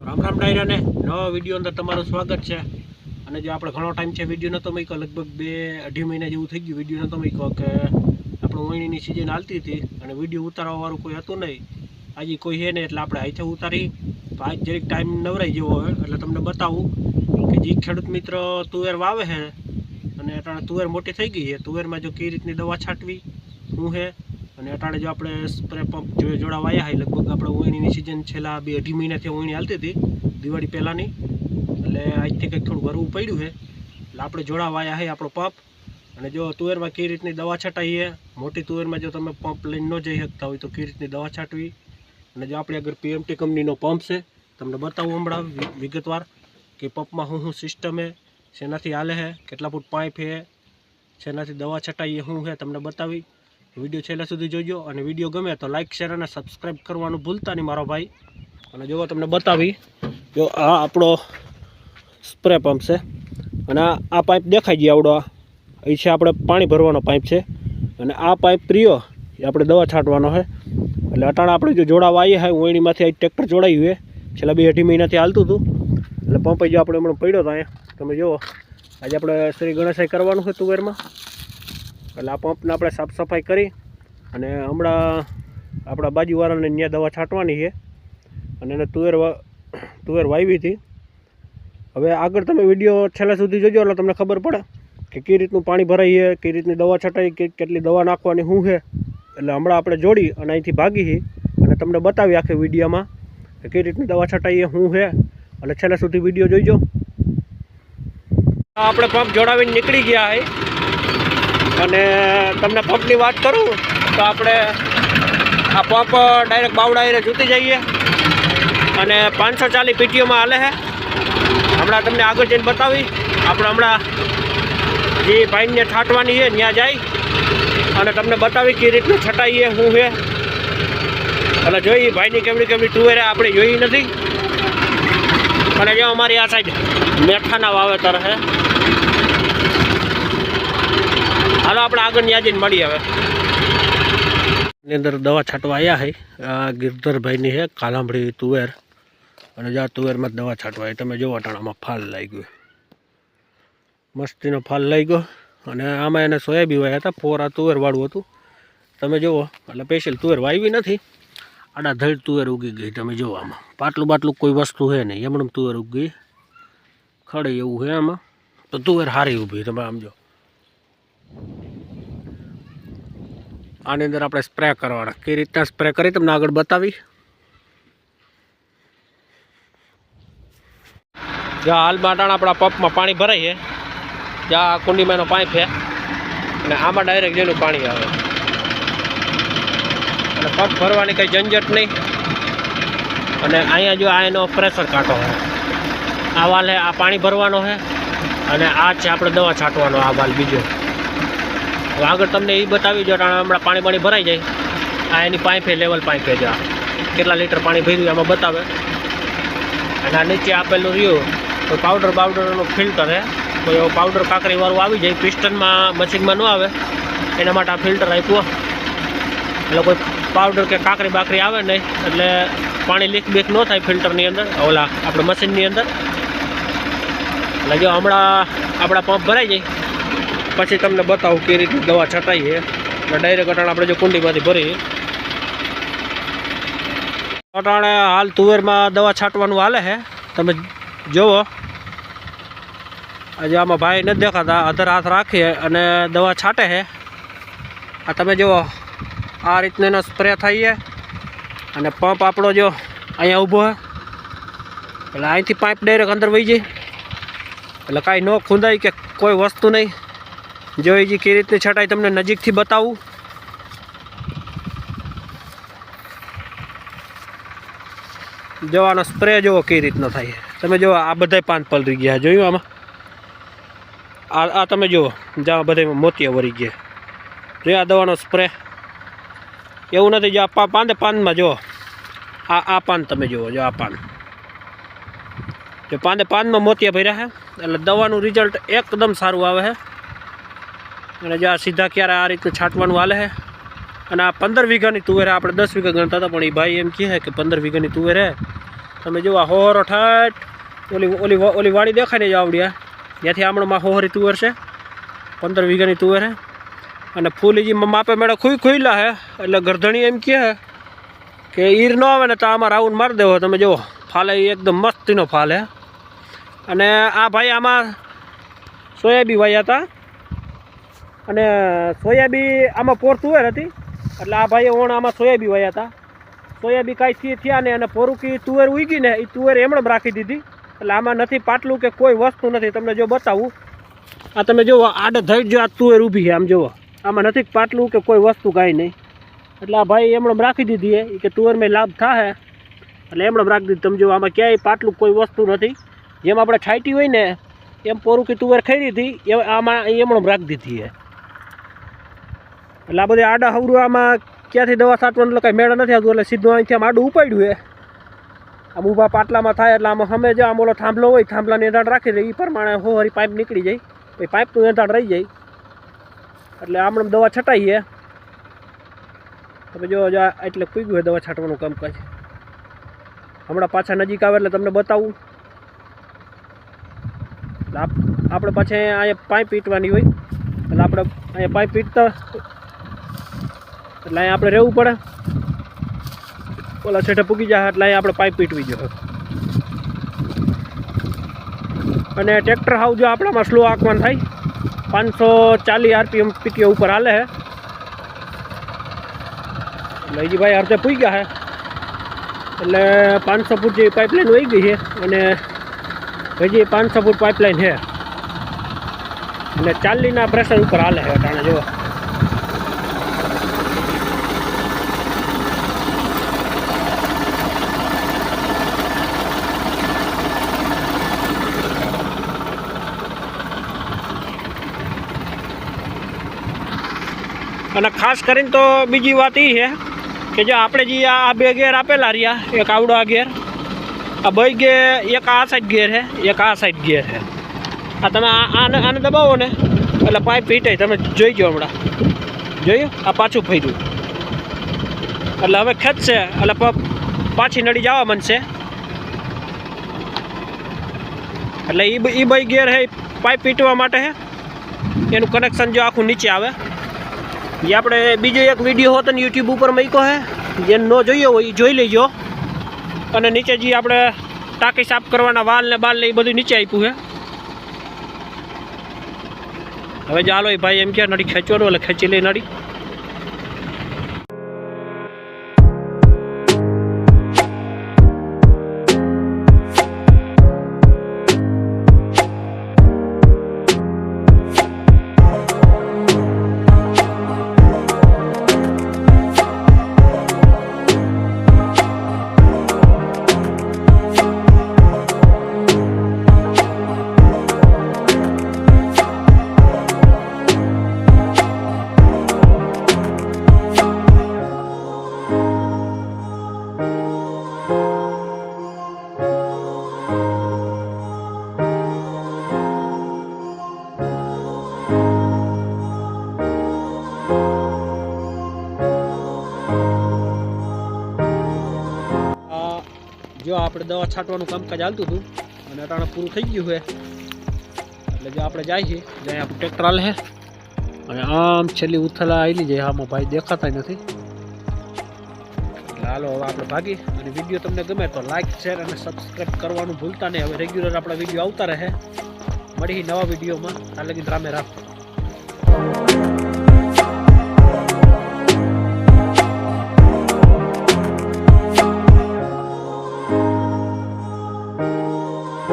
રામ રામ ડાયરાને, નવા વીડિયો અંદર તમારું સ્વાગત છે. અને જો આપણે ઘણો ટાઈમ છે વીડિયો નહોતો મૂક્યો, લગભગ બે અઢી મહિના જેવું થઈ ગયું વીડિયો નહોતો મૂક્યો કે આપણું વણીની સિઝન હાલતી હતી અને વીડિયો ઉતારવાવાળું કોઈ હતું નહીં. આજે કોઈ છે નહીં એટલે આપણે અહીંથી ઉતારી. તો આજ જરીક ટાઈમ નવરાઈ જેવો હોય, એટલે તમને બતાવું કે જે ખેડૂત મિત્ર તુવેર વાવે છે અને તુવેર મોટી થઈ ગઈ છે, તુવેરમાં જો કઈ રીતની દવા છાંટવી, શું છે અને અટાણે જો આપણે સ્પ્રે પંપ જો જોડા વાયા હોય લગભગ આપણે ઓયણીની સિઝન છેલ્લા બે અઢી મહિનાથી ઓયણી હાલતી હતી, દિવાળી પહેલાંની. એટલે આજથી કંઈક થોડું ભરવું પડ્યું છે એટલે આપણે જોડા વાયા છે આપણો પંપ અને જો તુવેરમાં કઈ રીતની દવા છટાઈ મોટી તુવેરમાં જો તમે પંપ લઈને ન જઈ શકતા હોય તો કઈ રીતની દવા છાંટવી? અને જો આપણે આગળ પીએમટી કંપનીનો પંપ છે, તમને બતાવું હમણાં વિગતવાર કે પંપમાં શું શું સિસ્ટમ છે શેનાથી હાલે છે કેટલા ફૂટ પાઇપ છે શેનાથી દવા છટાઈએ શું છે તમને બતાવી. વીડિયો છેલ્લા સુધી જોજો અને વીડિયો ગમે તો લાઇક શેર અને સબસ્ક્રાઈબ કરવાનું ભૂલતા નહીં મારો ભાઈ. અને જો તમને બતાવી. જો આ આપણો સ્પ્રે પંપ છે. અને આ પાઇપ દેખાઈ ગયો આવડો આ. એ છે આપણે પાણી ભરવાનો પાઇપ છે. અને આ પાઇપ પ્રિયો. એ આપણે દવા છાંટવાનો છે. એટલે અટાણા આપણે જો જોડાવા આવીએ હોય, ઓયણીમાંથી આ ટ્રેક્ટર જોડાયું છે. છેલ્લા બે અઢી મહિનાથી હાલતું હતું. એટલે પંપ જો આપણે હમણાં પડ્યો હતો અહીંયા. તમે જુઓ આજે આપણે શ્રી ગણેશાઈ કરવાનું છે તુવેરમાં એટલે આ પંપને આપણે સાફ સફાઈ કરી અને હમણાં આપણા બાજુવાળાને ત્યાં દવા છાંટવાની છે. અને એને તુવેર તુવેર વાવી હતી. હવે આગળ તમે વીડિયો છેલ્લા સુધી જોજો એટલે તમને ખબર પડે કે કઈ રીતનું પાણી ભરાઈએ કઈ રીતની દવા છટાઈ, કે કેટલી દવા નાખવાની, શું છે. એટલે હમણાં આપણે જોડી અને અહીંથી ભાગી અને તમને બતાવી આખી વિડીયોમાં કે કઈ રીતની દવા છટાઈએ શું છે. એટલે છેલ્લા સુધી વીડિયો જોઈજો. આપણે પંપ જોડાવીને નીકળી ગયા છે અને તમને પંપની વાત કરું, તો આપણે આ પંપ ડાયરેક્ટ એરે જૂતી જઈએ. અને પાંચસો ચાલીસ પીટીઓમાં હાલે છે હમણાં તમને આગળ જઈને બતાવી. આપણે હમણાં જે ભાઈને છાંટવાની છે ત્યાં જાય. અને તમને બતાવી કે રીતનું છટાઈએ શું છે એટલે જોઈ, ભાઈની કેવડી કેવડી ટુવેરે આપણે જોઈ નથી. અને જો અમારી આ સાઈડ મેઠાના વાવેતર છે હાલો, આપણે આગળ ત્યાં જઈને મળીએ હવે. ની અંદર દવા છાંટવા આવ્યા છે આ ગિરધરભાઈની છે કાલાંભળી તુવેર. અને જ્યાં તુવેરમાં દવા છાંટવા તમે જોવો, અટાણામાં ફાલ લાગી ગયો મસ્તીનો ફાલ લાગી ગયો અને આમાં એને સોયાબી વાયા હતા, ફોર આ તુવેરવાળું હતું. તમે જુઓ એટલે સ્પેશિયલ તુવેર વાવી નથી. આડા ધડ તુવેર ઉગી ગઈ, તમે જુઓ આમાં. પાટલું બાટલું કોઈ વસ્તુ છે નહીં. એમણે તુવેર ઉગી ખડે એવું છે આમાં. તો તુવેર હારી ઊભી, તમે આમ જો. આની અંદર આપણે સ્પ્રે કરવાના. કઈ રીતના સ્પ્રે કરી તમને આગળ બતાવી? જ્યાં હાલ માટાણ આપણા પંપમાં પાણી ભરાય છે. જ્યાં કુંડીમાં એનો પાઇપ છે. અને આમાં ડાયરેક્ટ જેનું પાણી આવે. અને પંપ ભરવાની કંઈ ઝંઝટ નહીં. અને અહીંયા જો આ એનો પ્રેશર કાંટો છે. આ વાલ આ પાણી ભરવાનો છે. અને આ છે આપણે દવા છાંટવાનો, આ વાલ બીજો. હવે આગળ તમને એ બતાવી જો હમણાં પાણી પાણી ભરાઈ જાય. આ એની પાઇપે, લેવલ પાઇપે જ કેટલા લીટર પાણી ભર્યું એમાં બતાવે. અને આ નીચે આપેલું રહ્યું, તો પાવડર બાવડરનું ફિલ્ટર હે. કોઈ એવો પાવડર કાંકરીવાળું આવી જાય પિસ્ટનમાં મશીનમાં ન આવે. એના માટે આ ફિલ્ટર આપ્યું એટલે કોઈ પાવડર કે કાકરી બાકરી આવે નહીં, એટલે પાણી લીક બીક ન થાય ફિલ્ટરની અંદર, ઓલા, આપણે મશીનની અંદર. એટલે જો હમણાં આપણા પંપ ભરાઈ જાય પછી તમને બતાવું કે રીતની દવા છટાઈએ ડાયરેક્ટ અટાણે આપણે જો કુંડીમાંથી ભરીએ. અટાણે હાલ તુવેરમાં દવા છાંટવાનું હાલે છે. તમે જુઓ આજે આમાં ભાઈ નથી દેખાતા. અધર હાથ રાખીએ અને દવા છાંટે છે. આ તમે જુઓ આ રીતનો એનો સ્પ્રે થઈએ અને પંપ આપણો જો અહીંયા ઊભો છે. એટલે અહીંથી પાઇપ ડાયરેક્ટ અંદર વહી જાય. એટલે કાંઈ ન ખૂંદાય કે કોઈ વસ્તુ નહીં. જોઈ જે કઈ રીતની છટાઈ તમને નજીકથી બતાવું. જવાનો સ્પ્રે જુઓ કઈ રીતનો થાય. તમે જુઓ આ બધાય પાન પલરી ગયા. જોયું આમાં? આ આ તમે જુઓ જ્યાં બધા મોતિયા વરી ગયા. જોયું આ દવાનો સ્પ્રે એવું નથી, જો આ પાંદે પાનમાં જુઓ આ આ પાન તમે જુઓ જો આ પાન. જો પાંદે પાનમાં મોતિયા ભર્યા છે એટલે દવાનું રિઝલ્ટ એકદમ સારું આવે છે અને જે આ સીધા ક્યારે આ રીતે છાંટવાનું હાલે છે? અને આ પંદર વીઘાની તુવેર આપણે દસ વીઘા ગણતા હતા, પણ એ ભાઈ એમ કહે કે પંદર વીઘાની તુવેર હે તમે જુઓ આ હોહરો ઠાઠ, ઓલી ઓલી ઓલી વાડી દેખાય ને આવડ્યા ત્યાંથી આમણમાં હોહરી તુવેર છે, પંદર વીઘાની તુવેર હે અને ફૂલીજી માપે મેળા ખુઈ ખુઈલા હે એટલે ગરધણી એમ કહે કે ઈર ન આવે ને તો આમાં રાઉન્ડ મારી દેવો. તમે જુઓ, ફાલે એ એકદમ મસ્તીનો ફાલ અને આ ભાઈ આમાં સોયાબી ભાઈ હતા. અને સોયાબી આમાં પોર તુવેર હતી એટલે આ ભાઈએ ઓણ આમાં સોયાબી વાયા હતા. સોયાબી કાંઈ થયા ને અને પોરુકી તુવેર ઉગી ને એ તુવેર એમણે રાખી દીધી. એટલે આમાં નથી પાટલું કે કોઈ વસ્તુ નથી. તમને જો બતાવું. આ તમે જુઓ આડે થઈ જો આ તુવેર ઊભી છે, આમ જુઓ. આમાં નથી પાટલું કે કોઈ વસ્તુ કાંઈ નહીં. એટલે આ ભાઈ એમણે રાખી દીધી એ કે તુવેરમાં લાભ થાય એટલે એમણે રાખી દીધી. તમે જુઓ, આમાં ક્યાંય પાટલું કોઈ વસ્તુ નથી. જેમ આપણે છાંટી હોય ને, એમ પોરુકી તુવેર ખાઈ હતી એ આમાં એમણે રાખી દીધી છે. એટલે આ બધી આડા હવરું આમાં ક્યાંથી દવા છાંટવાનું એટલે કંઈ મેળ નથી આવતું, એટલે સીધું અહીંથી આમ આડું ઉપાડ્યું એ આમ ઊભા પાટલામાં થાય એટલે આમાં અમે જે આમ ઓલો થાંભલો હોય, થાંભલાની એંધાણ રાખી દે એ પ્રમાણે હોહરી પાઇપ નીકળી જાય. પછી પાઇપનું એંધાણ રહી જાય. એટલે આમણે દવા છટાઈએ તમે જો એટલે પૂગ્યું હોય દવા છાંટવાનું કામકાજ. હમણાં પાછા નજીક આવે એટલે તમને બતાવું. એટલે આપ આપણે પાછા અહીંયા પાઇપ પીટવાની હોય. એટલે આપણે અહીંયા પાઇપ પીટતા એટલે અહીંયા આપણે રહેવું પડે. ઓલા છેઠે પૂગી જાય એટલે અહીંયા આપણે પાઇપ પીટવી જોઈએ અને ટ્રેક્ટર હાવ જો આપણામાં સ્લો આંકવાનું થાય. પાંચસો ચાલીસ આરપીએમ પીટીએ ઉપર હાલે હે. એટલે ભાઈ અર્ધે પૂઈ ગયા હે. એટલે પાંચસો ફૂટ જેવી પાઇપલાઇન વહી ગઈ છે અને હજી પાંચસો ફૂટ પાઇપલાઇન છે. અને ચાલીના પ્રેશર ઉપર હાલે છે અટાણે જો અને ખાસ કરીને તો બીજી વાત એ છે કે જો આપણે જે આ બે ગેર આપેલા રહ્યા, એક આવડો આ ગેર આ બે ગેર એક આ સાઈડ ગેર છે, એક આ સાઈડ ગેર છે. આ તમે આને આને દબાવો ને, એટલે પાઇપ પીટે તમે જોઈ ગયો હમણાં. જોયું? આ પાછું ફર્યું એટલે હવે ખેંચશે એટલે પાછી નડી જવા મનશે એટલે એ એ બે ગેર છે પાઇપ પીટવા માટે છે. એનું કનેક્શન જો આખું નીચે આવે. જે આપણે બીજો એક વીડિયો હતો ને યુટ્યુબ ઉપર મૂક્યો હે. જે ન જોયો હોય એ જોઈ લેજો. અને નીચે જે આપણે ટાંકી સાફ કરવાના વાલ ને બાલ ને એ બધું નીચે આપ્યું છે હવે ચાલો ભાઈ એમ કે નડી ખેંચવાનું એટલે ખેંચી લઈ નડી જો આપણે દવા છાંટવાનું કામકાજ ચાલતું હતું, અને અટાણે પૂરું થઈ ગયું હોય એટલે જો આપણે જાય છે જ્યાં આપણું ટ્રેક્ટર હાલે છે, અને આમ છેલ્લી ઉથલા આવેલી જાય આમાં ભાઈ દેખાતા નથી. હાલો હવે આપણે ભાગી અને વીડિયો તમને ગમે તો લાઈક શેર અને સબસ્ક્રાઈબ કરવાનું ભૂલતા નહીં. હવે રેગ્યુલર આપણા વીડિયો આવતા રહે. મળી નવા વિડીયોમાં. આ લગી રામે રાખો.